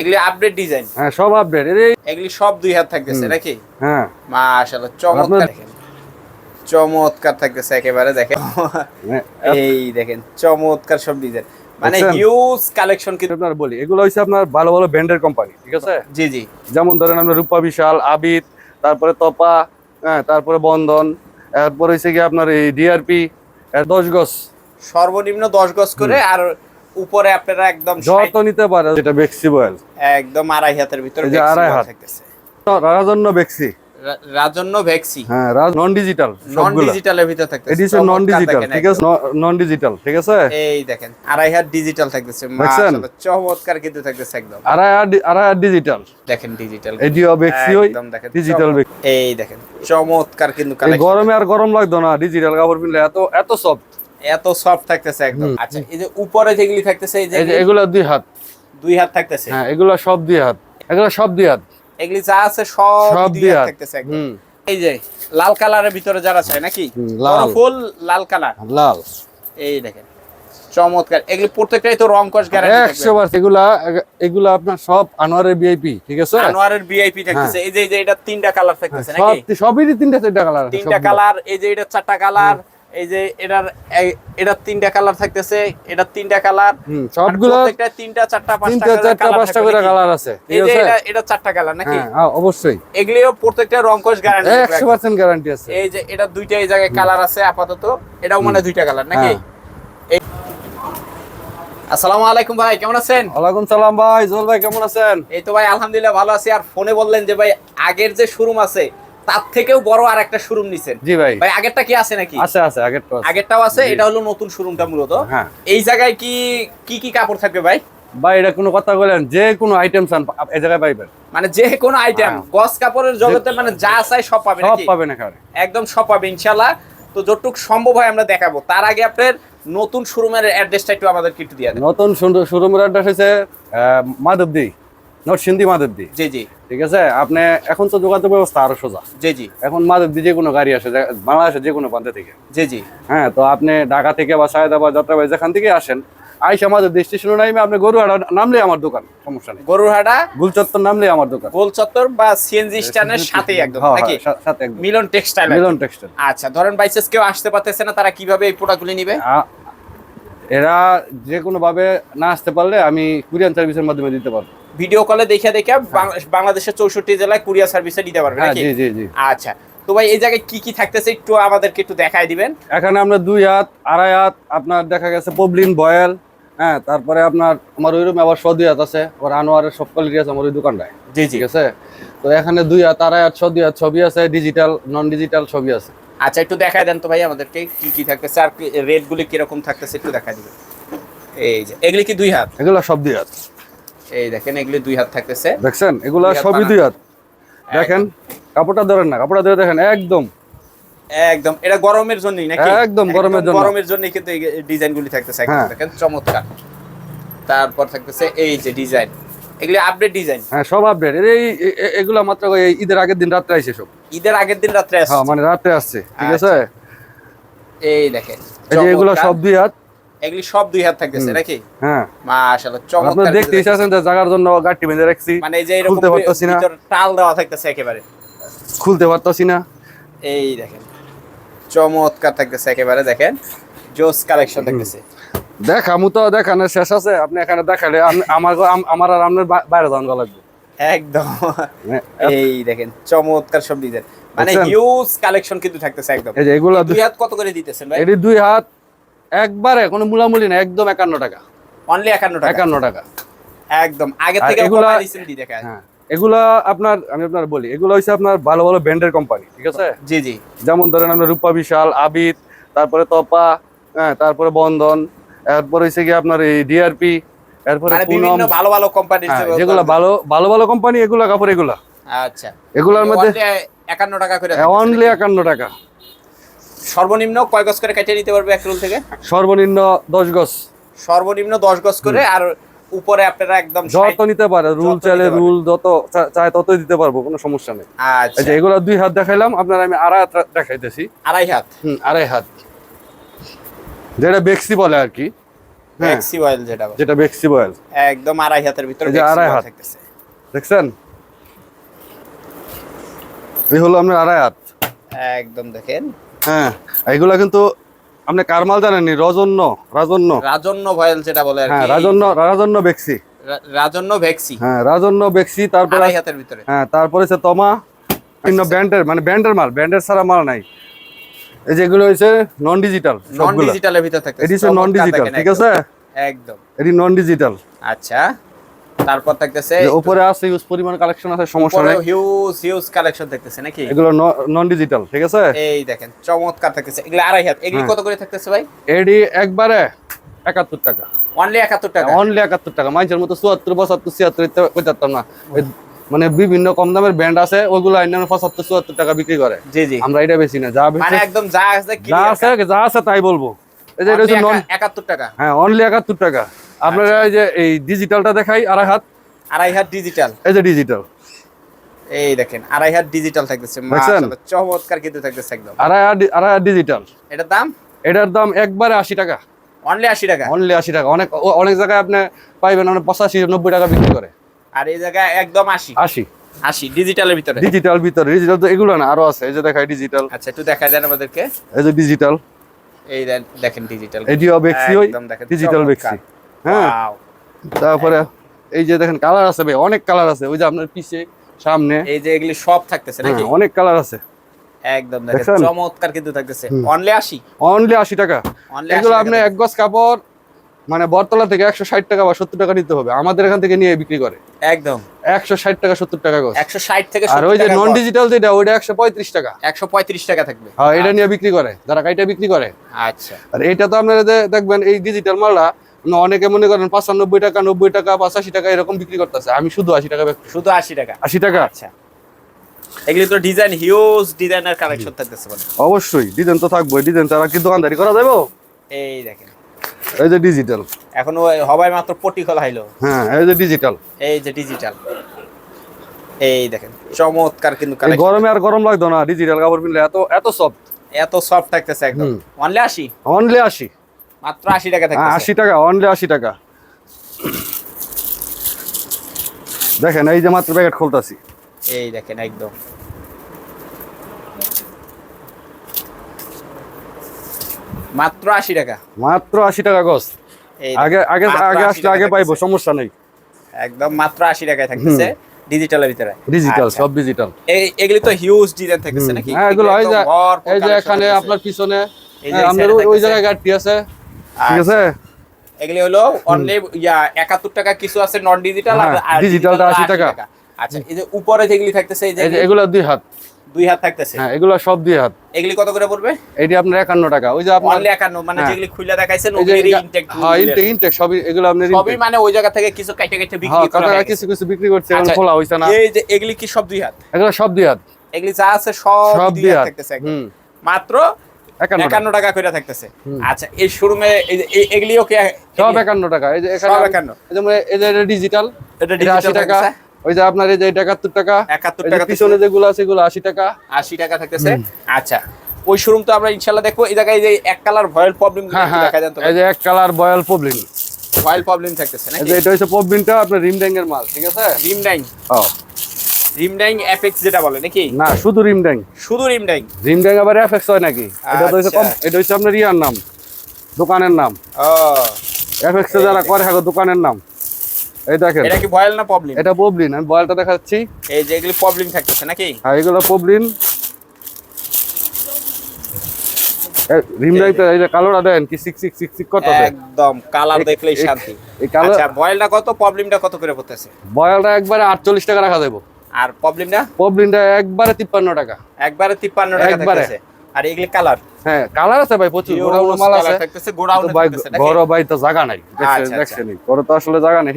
এগুলি update design হ্যাঁ সব আপডেট এগুলি সব দুই হাত থাকতেছে নাকি? হ্যাঁ। মাশাআল্লাহ চমৎকার দেখেন। চমৎকার থাকতেছে একেবারে দেখেন। হ্যাঁ, এই দেখেন চমৎকার সব ডিজাইন মানে হিউজ কালেকশন কিন্তু আপনার বলি এগুলো হচ্ছে আপনার ভালো ভালো ব্র্যান্ডের কোম্পানি ঠিক আছে? জি জি। যেমন ধরেন আপনার রূপা বিশাল আবিদ তারপরে তপা হ্যাঁ তারপরে বন্ধন এরপর হচ্ছে কি আপনার এই ডিআরপি দশ গজ। সর্বনিম্ন দশ গজ করে আর উপরে আপনারা একদম যত নিতে পারে যেটা বেক্সি বয়েল। একদম আড়াই হাতের ভিতরে আড়াই হাত। রাজন্য বেক্সি। রাজন্য হ্যাঁ নন ডিজিটাল নন ডিজিটালের ভিতরে থাকতেছে। এটি হচ্ছে নন ডিজিটাল দেখেন ঠিক আছে? নন ডিজিটাল ঠিক আছে? এই দেখেন আড়াই হাত ডিজিটাল থাকতেছে? মাশাআল্লাহ চমৎকার কিন্তু থাকতেছে একদম। আড়াই আর- আড়াই ডিজিটাল দেখেন ডিজিটাল এটিও ওই ডিজিটাল এই দেখেন চমৎকার কিন্তু কালেকশন গরমে আর গরম লাগতো না ডিজিটাল কাপড় পিনলে এত এত সফট এত সফট থাকতেছে একদম। আচ্ছা এই যে উপরে যেগুলি থাকতেছে এই যে এগুলো দুই হাত। দুই হাত থাকতেছে? হ্যাঁ এগুলো সব দুই হাত। এগুলো সব দুই হাত। এগুলি যা আছে সব সব দুই হাত থাকতেছে একদম। এই যে লাল কালারের ভিতরে যারা চায় নাকি? লাল। ফুল লাল কালার। লাল। এই দেখেন চমৎকার। এগুলি প্রত্যেকটাই তো রং কস গ্যারান্টি বার এগুলা এগুলা আপনার সব আনোয়ারের ভিআইপি ঠিক আছে? আনোয়ারের ভিআইপি থাকতেছে। এই যে এই যে এটা তিনটা কালার থাকতেছে হ্যাঁ। সব নাকি? সবই তিনটা চারটা কালার তিনটা কালার এই যে এটা চারটা কালার। এই যে এটার এটার তিনটা কালার থাকতেছে এটার তিনটা কালার। সবগুলো প্রত্যেকটা তিনটা চারটা পাঁচটা তিনটা চারটা পাঁচটা করে কালার আছে এই যে এটা এটা চারটা কালার নাকি? হ্যাঁ হ্যাঁ, অবশ্যই। এগুলিও প্রত্যেকটা রং রংকশ গ্যারান্টি একশো পার্সেন্ট গ্যারান্টি আছে। এই যে এটা দুইটা এই জায়গায় কালার আছে আপাতত। এটাও মানে দুইটা কালার নাকি? হ্যাঁ। আসসালামু আলাইকুম ভাই কেমন আছেন? ওয়ালাইকুম সালাম ভাই জোল ভাই কেমন আছেন? এই তো ভাই আলহামদুলিল্লাহ ভালো আছি। আর ফোনে বললেন যে ভাই আগের যে শোরুম আছে তার থেকেও বড় আর একটা শোরুম নিছেন। জি ভাই। ভাই আগেরটা কি আছে নাকি? আছে আছে আগের তো আছে। আগেরটাও আছে এটা হলো নতুন শোরুমটা মূলত। হ্যাঁ। এই জায়গায় কি কি কি কাপড় থাকবে ভাই? ভাই এটা কোনো কথা বলেন যে কোনো আইটেম চান এই জায়গায় পাইবেন। মানে যে কোনো আইটেম হ্যাঁ। গস কাপড়ের জগতে মানে যা চাই সব পাবে সব পাবেন এখানে একদম সব পাবে ইনশাল্লাহ তো যতটুক সম্ভব হয় আমরা দেখাবো। তার আগে আপনার নতুন শোরুমের অ্যাড্রেসটা একটু আমাদেরকে একটু দিয়ে দেন। নতুন শোরুমের অ্যাড্রেস হচ্ছে মাধবদী। নরসিংদী মাধবদী জি জি। ঠিক আছে? আপনি এখন তো যোগাযোগ ব্যবস্থা আরও সোজা। জি জি। এখন মাধবদী যে কোনো গাড়ি আসে বাংলাদেশের যে কোনো প্রান্ত থেকে। জি জি। হ্যাঁ তো আপনি ঢাকা থেকে বা সায়দাবাদ যাত্রাবাড়ি যেখান থেকে আসেন আইসা মাধবদী স্টেশনে নামে আপনি গরুহাটা নামলে আমার দোকান সমস্যা নেই। গরুরহাটা গুলচত্বর নামলে আমার দোকান। গোল চত্বর বা সিএনজি স্ট্যান্ডের সাথেই একদম হ্যাঁ, নাকি? হ্যাঁ, সাথে একদম। Milon textile Milon textile. আচ্ছা ধরেন বাইসেস কেউ আসতে পারতেছে না তারা কীভাবে এই প্রোডাক্টগুলি নিবে? এরা যে কোনো ভাবে না আসতে পারলে আমি কুরিয়ান সার্ভিসের মাধ্যমে দিতে পারব। ভিডিও কলে দেখে দেখে বাং- বাংলাদেশের চৌষট্টি জেলায় কুরিয়ার সার্ভিসে দিতে পারবে হ্যাঁ নাকি? জি জি জি। আচ্ছা। তো ভাই এই জায়গায় কি কি থাকতেছে একটু আমাদেরকে একটু দেখাই দিবেন। এখানে আপনার দুই হাত আড়াই হাত আপনার দেখা গেছে পবলিন বয়েল হ্যাঁ তারপরে আপনার আমার ওই রুমে আবার সদি হাত আছে আবার আনোয়ারের সব কোয়ালিটি আছে আমার ওই দোকানটায় জি ঠিক আছে? তো এখানে দুই হাত আড়াই হাত সদি হাত ছবি আছে ডিজিটাল নন ডিজিটাল ছবি আছে। আচ্ছা একটু দেখাই দেন তো ভাই আমাদেরকে কি কি থাকতেছে আর রেট গুলি কীরকম থাকতেছে একটু দেখাই দিবেন। এই যে এগুলি কি দুই হাত? এগুলো সব দুই হাত। এই দেখেন এগুলি দুই হাত থাকতেছে। দেখছেন? এগুলো সবই দুই হাত। দেখেন কাপড়টা ধরেন না কাপড়টা ধরে দেখেন একদম। একদম। এটা গরমের জন্যই নাকি? একদম গরমের জন্য। গরমের জন্যই কিন্তু এই ডিজাইন থাকতেছে। একদম হ্যাঁ। দেখেন চমৎকার। তারপর থাকতেছে এই যে ডিজাইন। এগুলি আপডেট ডিজাইন। হ্যাঁ সব আপডেট এই এগুলা মাত্র এই ঈদের আগের দিন রাত্রে আইসে সব। ঈদের আগের দিন রাত্রে হ্যাঁ মানে রাত্রে আসছে ঠিক আচ্ছা, আছে এই দেখেন এই যে এগুলো সব দুই হাত। এগুলি সব দুই হাত থাকতেছে নাকি? হ্যাঁ। মাশাআল্লাহ চমৎকার দেখতে কিন্তু যে জায়গার জন্য গাড়ি বেঁধে রাখছি। মানে যে এরকম খুলতে পারতাছি না। টাল দেওয়া থাকতেছে একেবারে। খুলতে পারতাছি না। এই দেখেন চমৎকার থাকতেছে একেবারে দেখেন জোস কালেকশন থাকতেছে। দেখামু তো দেখানোর শেষ আছে। আপনি এখানে দেখালে আমার আমার আর আপনার বাইরে যাওয়া লাগবে। একদম। হ্যাঁ, এই দেখেন চমৎকার সব ডিজাইন। মানে? হিউজ কালেকশন কিন্তু থাকতেছে একদম। এই যে এগুলো দুই হাত কত করে দিতেছেন ভাই? এটি দুই হাত। একবারে কোনো মুলামুলি না একদম একান্ন টাকা। অনলি একান্ন টাকা। একান্ন টাকা। একদম। আগে থেকে এগুলা- হ্যাঁ এগুলা আপনার আমি আপনার বলি এগুলো হচ্ছে আপনার ভালো ভালো ব্র্যান্ডের কোম্পানি ঠিক আছে? জি জি। যেমন ধরেন আপনার রূপা বিশাল আবিদ তারপরে তপা হ্যাঁ তারপরে বন্ধন এরপর হচ্ছে কি আপনার এই ডিআরপি এরপরে মানে পুনম। ভালো ভালো কোম্পানি হ্যাঁ, যেগুলো ভালো ভালো ভালো কোম্পানি এগুলা কাপড় এগুলা। আচ্ছা। এগুলোর মধ্যে একান্ন টাকা করে অনলি নাকি? একান্ন টাকা। সর্বনিম্ন কয় গজ করে কেটে নিতে পারবে এক রুল থেকে? সর্বনিম্ন দশ গজ। সর্বনিম্ন দশ গজ করে আর উপরে আপনারা একদম যত নিতে পারে রুল চাইলে রুল যত চা- চায় ততই দিতে পারব কোনো সমস্যা নেই। আচ্ছা। এগুলো দুই হাত দেখাইলাম আপনার আমি আড়াই হাত দেখাইতেছি। আড়াই হাত? হুম আড়াই হাত। যেটা বেক্সি বলে আর কি। হ্যাঁ। বেক্সি অয়েল যেটা যেটা বেক্সি বয়েল। একদম আড়াই হাতের ভিতরে বেক্সি আড়াই হাত। দেখছেন? এই হলো আপনার আড়াই হাত। একদম দেখেন। হ্যাঁ এইগুলা কিন্তু আপনি কারমাল জানেননি? রজন্য রাজন্য। রাজন্য ভয়েল যেটা বলে হ্যাঁ রাজন্য রাজন্য বেক্সি। রাজন্য ভেক্সি। হ্যাঁ রাজন্য বেক্সি তারপরে হাতের ভিতরে। হ্যাঁ তারপরে হচ্ছে তমা বিভিন্ন ব্র্যান্ডের মানে ব্র্যান্ডের মাল ব্র্যান্ডের ছাড়া মাল নাই। এই যেগুলো হচ্ছে নন ডিজিটাল নন ডিজিটালের ভিতর থাকতেছে। এটি নন ডিজিটাল ঠিক আছে? একদম। এটি নন ডিজিটাল আচ্ছা। তারপর থাকতেছে উপরে আছে ইউজ পরিমাণ কালেকশন আছে সমস্যা নেই। হিউজ হিউজ কালেকশন থাকতেছে নাকি? এগুলো নন ডিজিটাল ঠিক আছে? এই দেখেন চমৎকার থাকতেছে। এগুলো আড়াই হাত। এগুলি হ্যাঁ। কত করে থাকতেছে ভাই? এডি একবারে একাত্তর টাকা। অনলি একাত্তর টাকা? অনলি একাত্তর টাকা। মানুষের মতো চুয়াত্তর পঁচাত্তর ছিয়াত্তর পঁচাত্তর না। মানে বিভিন্ন কম দামের ব্র্যান্ড আছে ওগুলো অন্যান্য পঁচাত্তর চুয়াত্তর টাকা বিক্রি করে। জি জি। আমরা এটা বেশি না যা মানে একদম যা আছে যা আছে যা আছে তাই বলব। এই যে এটা হচ্ছে টাকা? হ্যাঁ অনলি একাত্তর টাকা। আপনারা এই যে এই ডিজিটালটা দেখাই আড়াই হাত। আড়াই হাত ডিজিটাল এই যে ডিজিটাল এই দেখেন আড়াই হাত ডিজিটাল থাকতেছে। মাশাআল্লাহ চমৎকার কিন্তু থাকতেছে একদম। আড়াই হাত আড়াই হাত ডিজিটাল এটার দাম? এটার দাম একবারে আশি টাকা। অনলি আশি টাকা? অনলি আশি টাকা। অনেক অনেক জায়গায় আপনি পাইবেন অনেক পঁচাশি নব্বই টাকা বিক্রি করে। আর এই জায়গায় একদম আশি। আশি। আশি ডিজিটালের ভিতরে? ডিজিটাল ভিতরে। ডিজিটাল তো এগুলো না আরও আছে। এই যে দেখাই ডিজিটাল আচ্ছা একটু দেখা দেন আমাদেরকে। এই যে ডিজিটাল এই দেখেন ডিজিটাল এডিও বেক্সি ওই। ডিজিটাল বেক্সি হ্যাঁ। তারপরে এই যে দেখেন কালার আছে ভাই অনেক কালার আছে। ওই যে আপনার পিছে সামনে। এই যে এগুলি সব থাকতেছে নাকি? হ্যাঁ, অনেক কালার আছে। একদম দেখেন চমৎকার কিন্তু থাকতেছে। অনলি আশি? অনলি আশি টাকা। এগুলো আপনি এক গজ কাপড় মানে বরতলা থেকে একশো ষাট টাকা বা সত্তর টাকা নিতে হবে। আমাদের এখান থেকে নিয়ে বিক্রি করে। একদম। একশো ষাট টাকা সত্তর টাকা গজ। একশো ষাট থেকে আর ওই যে নন ডিজিটাল যেটা ওইটা একশো পঁয়ত্রিশ টাকা। একশো পঁয়ত্রিশ টাকা থাকবে। হ্যাঁ এটা নিয়ে বিক্রি করে। যারা কাইটা বিক্রি করে। আচ্ছা। আর এটা তো আপনারা দেখবেন এই ডিজিটাল মালটা অনেকে মনে করেন পঁচানব্বই টাকা নব্বই টাকা পঁচাশি টাকা এরকম বিক্রি করতেছে। আমি শুধু আশি টাকা শুধু আশি টাকা? আশি টাকা? আচ্ছা। এগুলি তো ডিজাইন হিউজ ডিজাইনের কালেকশন থাকতেছে অবশ্যই ডিজাইন তো থাকব ডিজাইন তারা কি দোকানদারি করা যাব এই দেখেন। এই যে ডিজিটাল এখন ওই হবাই মাত্র হইল। হ্যাঁ এই যে ডিজিটাল এই যে ডিজিটাল এই দেখেন চমৎকার কিন্তু কালেকশন গরমে আর গরম লাগতো না ডিজিটাল কাপড় এত এত সফট এত সফট থাকতেছে একদম। অনলি আশি? অনলি আশি। মাত্র আশি টাকা থাকতেছে। আশি টাকা অনলি আশি টাকা। দেখেন এই যে মাত্র প্যাকেট খুলতাছি। এই দেখেন একদম। মাত্র আশি টাকা। মাত্র আশি টাকা গছ। আগে আগে আগে আসলে আগে পাইবো সমস্যা নেই। একদম মাত্র আশি টাকায় থাকতেছে ডিজিটালের ভিতরে। ডিজিটাল আচ্ছা। সব ডিজিটাল এই- এগুলি তো হিউজ ডিজাইন থাকতেছে নাকি? হ্যাঁ এগুলো এই যে এখানে আপনার পিছনে ওই-। জায়গায় গাড়ি আছে। ঠিক আচ্ছা। আছে? এগুলি হলো অনলি ইয়া একাত্তর টাকা কিছু আছে নন ডিজিটাল হ্যাঁ, digital টা 80 টাকা। আচ্ছা এই যে উপরে যেগুলি থাকতেছে এই যে এগুলো দুই হাত। দুই হাত থাকতেছে। হ্যাঁ এগুলো সব দুই হাত। এগুলি কত করে পড়বে? এটি আপনার একান্ন টাকা। ওই যে আপনার অনলি একান্ন মানে হ্যাঁ। যেগুলি খুলে দেখাইছেন গা- ইনটেক হ্যাঁ ইনটেক ইনটেক সবই এগুলো আপনার সবই মানে ওই জায়গা থেকে কিছু কাইটে হ্যাঁ বিক্রি করা কাকা হয়ে কিছু কিছু বিক্রি করছে এখন আচ্ছা, খোলা হইছে না। এই যে এগুলি কি সব দুই হাত? এগুলো সব দুই হাত। এগুলি যা আছে সব দুই হাত থাকতেছে একদম। মাত্র একান্ন টাকা। করে থাকতেছে। আচ্ছা এই শোরুমে এগুলিও কি সব একান্ন টাকা। এই যে সব একান্ন। এই যে এটা ডিজিটাল এটা আশি টাকা। ওই যে আপনার এই যে একাত্তর টাকা। 71 এই যে টাকা পিছনে যেগুলো আছে এগুলো আশি টাকা। আশি টাকা থাকতেছে। আচ্ছা ওই শোরুম তো আমরা ইনশাল্লাহ দেখব। এই জায়গায় যে এক কালার ভয়েল প্রবলেম হ্যাঁ হ্যাঁ। দেখা যান তো এই যে এক colour voile poplin voile problem থাকতেছে এই নাকি? যে এটা হচ্ছে পবলিনটা আপনার রিম ড্যাং এর মাল ঠিক আছে? রিম ডাইং ও রিম ডাইং এফএক্স যেটা বলে নাকি? না শুধু রিম ড্যাং শুধু রিম ডাইং রিম ড্যাং আবার এফএক্স হয় নাকি? এটা তো আচ্ছা। কম এটা হচ্ছে আপনার ইয়ার নাম দোকানের নাম। ও। এফএক্স যারা করে হাগো দোকানের নাম। এই দেখেন। এটা কি ভয়েল না প্রবলেম এটা পবলিন আমি বয়ালটা দেখাচ্ছি। এই যে এগুলি প্রবলেম থাকতেছে নাকি? আর এগুলো পবলিন। রিম এই যে কালোটা দেন কি সিক সিক সিক সিক করতেছে? একদম কালার দেখলেই শান্তি। এই কালো আচ্ছা কত প্রবলেমটা কত করে পড়তেছে? বয়ালটা একবারে আটচল্লিশ টাকা রাখা দেবো আর প্রবলেমটা পবলিনটা একবারে তিপ্পান্ন টাকা। একবারে 53 টাকা। থাকতেছে। আর এগুলি কালার হ্যাঁ কালার আছে ভাই প্রচুর। গোডাউন মাল আছে। থাকতেছে গোডাউনে থাকতেছে নাকি? ভাই তো জায়গা নাই। আচ্ছা, আচ্ছা। দেখছেন ঘর তো আসলে জায়গা নেই।